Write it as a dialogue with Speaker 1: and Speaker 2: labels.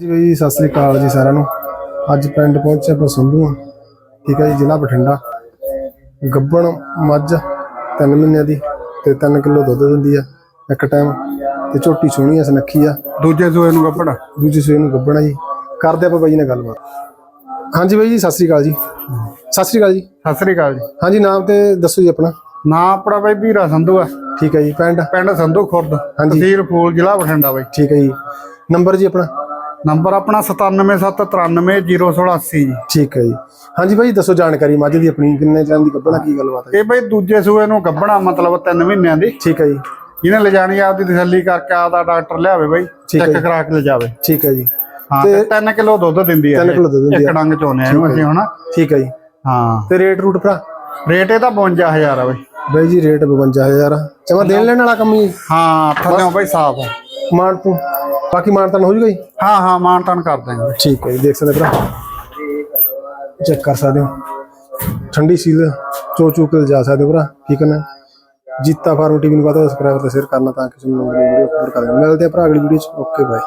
Speaker 1: ਜੀ ਬਈ ਸਤਿ ਸ੍ਰੀ ਅਕਾਲ ਜੀ ਸਾਰਿਆਂ ਨੂੰ। ਅੱਜ ਪਿੰਡ ਪਹੁੰਚੇ ਆਪਾਂ ਸੰਧੂਆਂ ਠੀਕ ਹੈ ਜੀ ਜ਼ਿਲ੍ਹਾ ਬਠਿੰਡਾ। ਗੱਬਣ ਮੱਝ 3 ਮਹੀਨਿਆਂ ਦੀ ਤੇ 3 ਕਿਲੋ ਦੁੱਧ ਦਿੰਦੀ ਆ ਇੱਕ ਟਾਈਮ ਤੇ ਝੋਟੀ ਸੋਹਣੀ ਆ ਸੁਨੱਖੀ ਆ।
Speaker 2: ਦੂਜੇ ਸੂਏ ਨੂੰ ਕੱਪੜਾ
Speaker 1: ਦੂਜੇ ਸੂਏ ਨੂੰ ਗੱਬਣਾ ਜੀ। ਕਰਦੇ ਆਪਾਂ ਬਾਈ ਨਾਲ ਗੱਲਬਾਤ। ਹਾਂਜੀ ਬਾਈ ਜੀ ਸਤਿ ਸ੍ਰੀ ਅਕਾਲ ਜੀ। ਸਤਿ ਸ੍ਰੀ ਅਕਾਲ ਜੀ।
Speaker 2: ਸਤਿ ਸ੍ਰੀ ਅਕਾਲ ਜੀ।
Speaker 1: ਹਾਂਜੀ ਨਾਮ ਤੇ ਦੱਸੋ ਜੀ ਆਪਣਾ।
Speaker 2: ਨਾਂ ਆਪਣਾ ਬਾਈ ਵੀਰਾ ਸੰਧੂ ਆ।
Speaker 1: ਠੀਕ ਹੈ ਜੀ ਪਿੰਡ?
Speaker 2: ਪਿੰਡ ਸੰਧੂ ਖੁਰਦ
Speaker 1: ਹਾਂਜੀ।
Speaker 2: ਤਹਿਸੀਲ ਫੂਲ ਜ਼ਿਲ੍ਹਾ ਬਠਿੰਡਾ ਬਾਈ।
Speaker 1: ਠੀਕ ਹੈ ਜੀ। ਨੰਬਰ ਜੀ ਆਪਣਾ?
Speaker 2: ਨੰਬਰ ਆਪਣਾ 9779301680 ਜੀ।
Speaker 1: ਠੀਕ ਹੈ ਜੀ। ਹਾਂਜੀ ਬਾਈ ਦੱਸੋ ਜਾਣਕਾਰੀ ਮੱਝ ਦੀ ਆਪਣੀ ਕਿੰਨੇ ਟਾਈਮ ਦੀ ਗੱਬਣਾ ਕੀ ਗੱਲਬਾਤ ਹੈ?
Speaker 2: ਇਹ ਬਾਈ ਦੂਜੇ ਸੂਏ ਨੂੰ ਗੱਭਣਾ ਮਤਲਬ 3 ਮਹੀਨਿਆਂ ਦੀ।
Speaker 1: ਠੀਕ ਹੈ ਜੀ।
Speaker 2: ਜਿਹਨੇ ਲਿਜਾਣੀ ਆਪਦੀ ਤਸੱਲੀ ਕਰਕੇ ਆਪਦਾ ਡਾਕਟਰ ਲਿਆਵੇ ਬਾਈ
Speaker 1: ਹੈ
Speaker 2: ਚੈੱਕ। ਕਰਾ ਕੇ ਲਿਜਾਵੇ
Speaker 1: ਠੀਕ ਹੈ ਜੀ।
Speaker 2: ਹਾਂ ਤੇ 3 ਕਿਲੋ ਦੁੱਧ ਦਿੰਦੀ
Speaker 1: ਤਿੰਨ
Speaker 2: ਇਹ।
Speaker 1: ਕਿੱਲੋ ਦੁੱਧ ਦਿੰਦੀ
Speaker 2: ਇੱਕ
Speaker 1: ਆ।
Speaker 2: ਡੰਗ ਚੋਨੇ ਇਹਨੂੰ ਅਸੀਂ ਹੁਣ।
Speaker 1: ਠੀਕ ਹੈ ਜੀ।
Speaker 2: ਹਾਂ।
Speaker 1: ਤੇ ਰੇਟ ਰੂਟ ਭਰਾ?
Speaker 2: ਰੇਟ ਇਹਦਾ 52000 ਆ ਬਾਈ।
Speaker 1: ਬਾਈ ਜੀ ਰੇਟ 52000 ਚਮਾ ਦੇਣ ਲੈਣ ਵਾਲਾ ਕੰਮ ਹੀ।
Speaker 2: ਹਾਂ ਥੱਲੇ ਬਾਈ ਸਾਫ਼
Speaker 1: ਮਾਨ ਤੋਂ ਬਾਕੀ ਮਾਨ ਤਾਂ ਹੋ ਜੂਗਾ ਜੀ?
Speaker 2: ਹਾਂ ਹਾਂ ਮਾਨ ਤਾਨ ਕਰ ਦਾਂਗੇ
Speaker 1: ਠੀਕ ਹੈ ਜੀ ਦੇਖ ਸਕਦੇ ਭਰਾ। ਚੈੱਕ ਕਰ ਸਕਦੇ ਹੋ। ਠੰਡੀ ਸੀਲ ਚੋ ਚੋ ਕੇ ਜਾ ਸਕਦੇ ਹੋ ਭਰਾ ਠੀਕ ਹੈ ਨਾ? ਜੀਤਾ ਫਾਰਮ ਟੀਵੀ ਨੂੰ ਬਾਅਦ ਸਬਸਕ੍ਰਾਈਬ ਤੇ ਸ਼ੇਅਰ ਕਰਨਾ ਤਾਂ ਕਿ ਤੁਹਾਨੂੰ ਵੀਡੀਓ ਅਪਲੋਡ ਕਰ ਮਿਲਦੇ ਆ ਭਰਾ ਅਗਲੀ ਵੀਡੀਓ ਚ। Okay bye